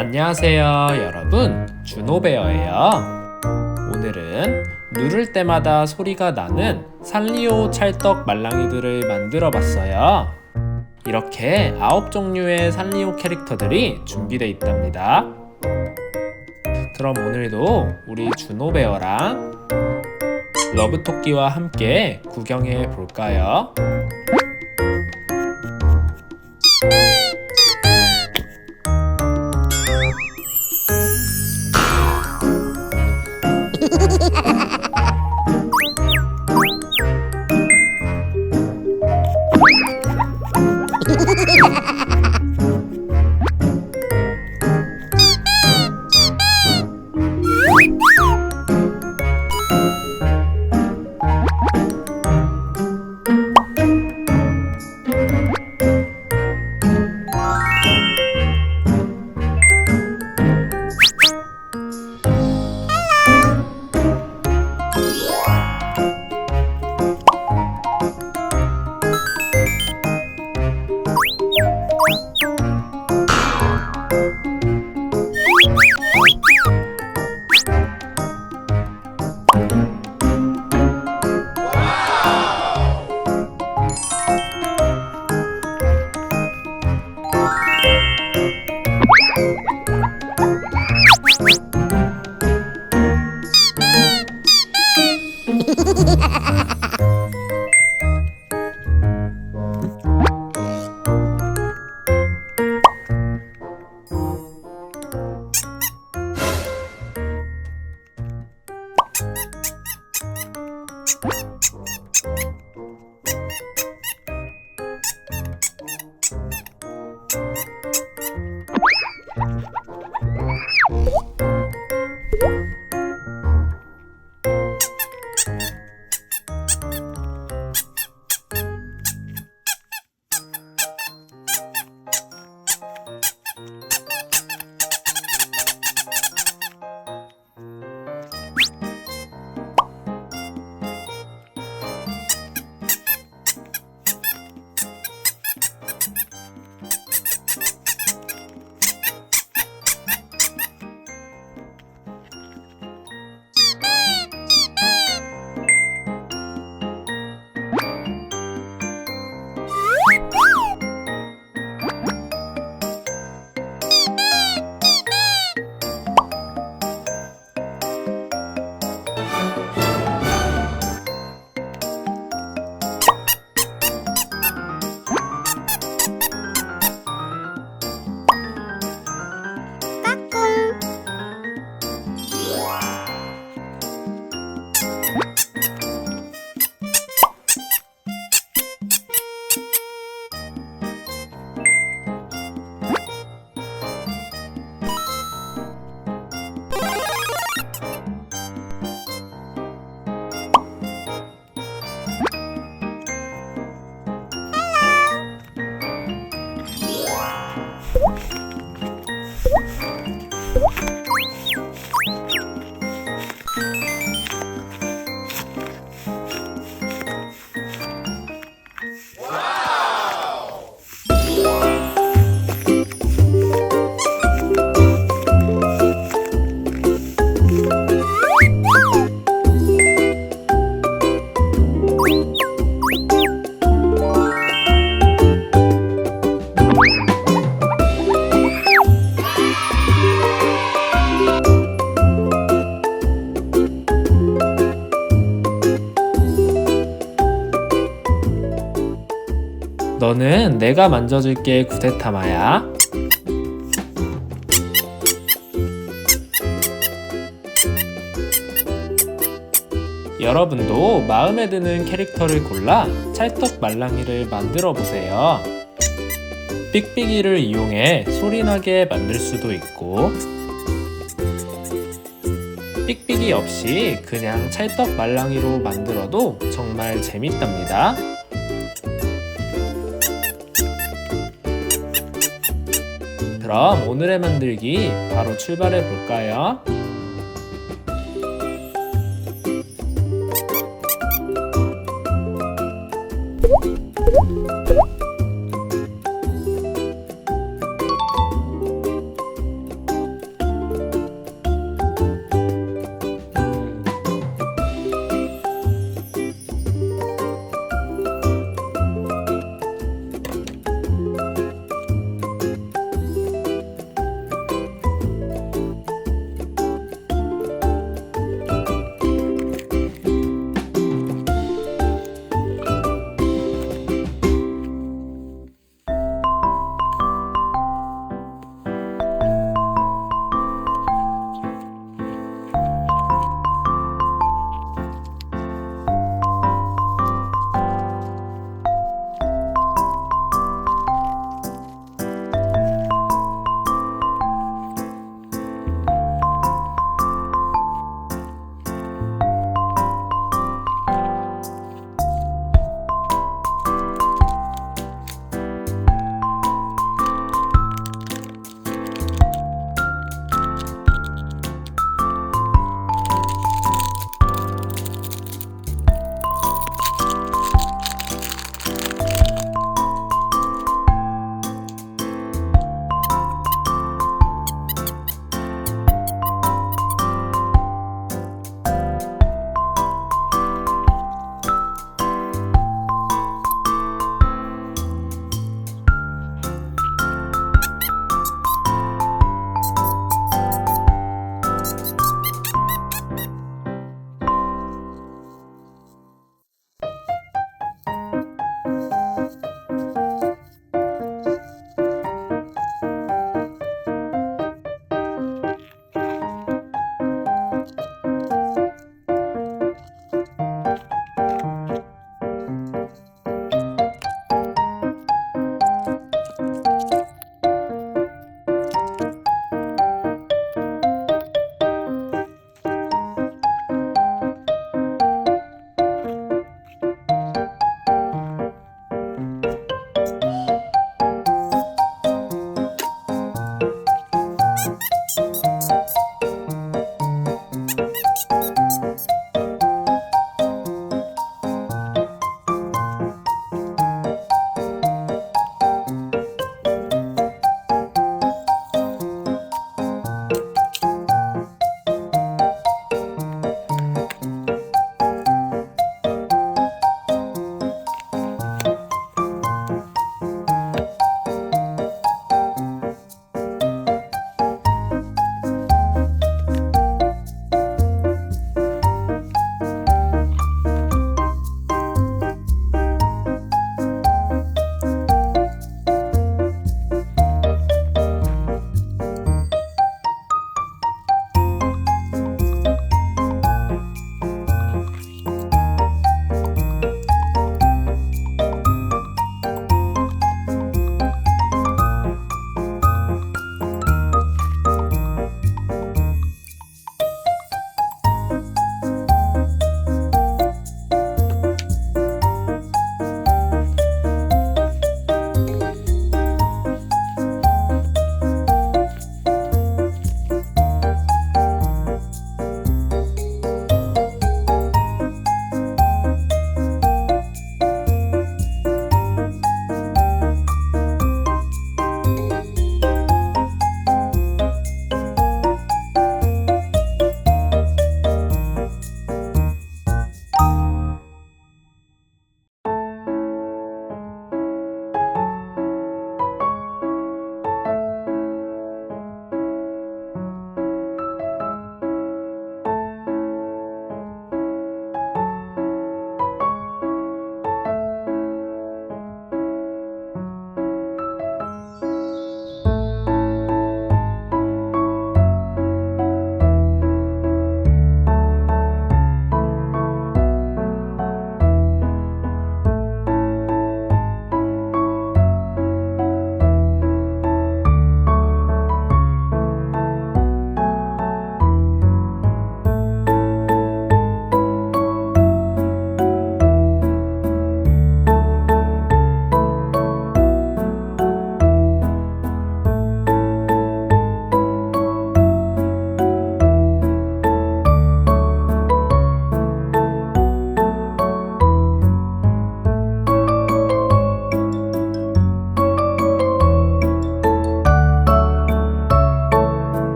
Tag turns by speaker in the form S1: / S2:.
S1: 안녕하세요, 여러분. 준호베어예요. 오늘은 누를 때마다 소리가 나는 산리오 찰떡 말랑이들을 만들어 봤어요. 이렇게 아홉 종류의 산리오 캐릭터들이 준비되어 있답니다. 그럼 오늘도 우리 준호베어랑 러브토끼와 함께 구경해 볼까요? 내가 만져줄게 구데타마야. 여러분도 마음에 드는 캐릭터를 골라 찰떡 말랑이를 만들어 보세요. 삑삑이를 이용해 소리나게 만들 수도 있고 삑삑이 없이 그냥 찰떡 말랑이로 만들어도 정말 재밌답니다. 그럼 오늘의 만들기 바로 출발해 볼까요?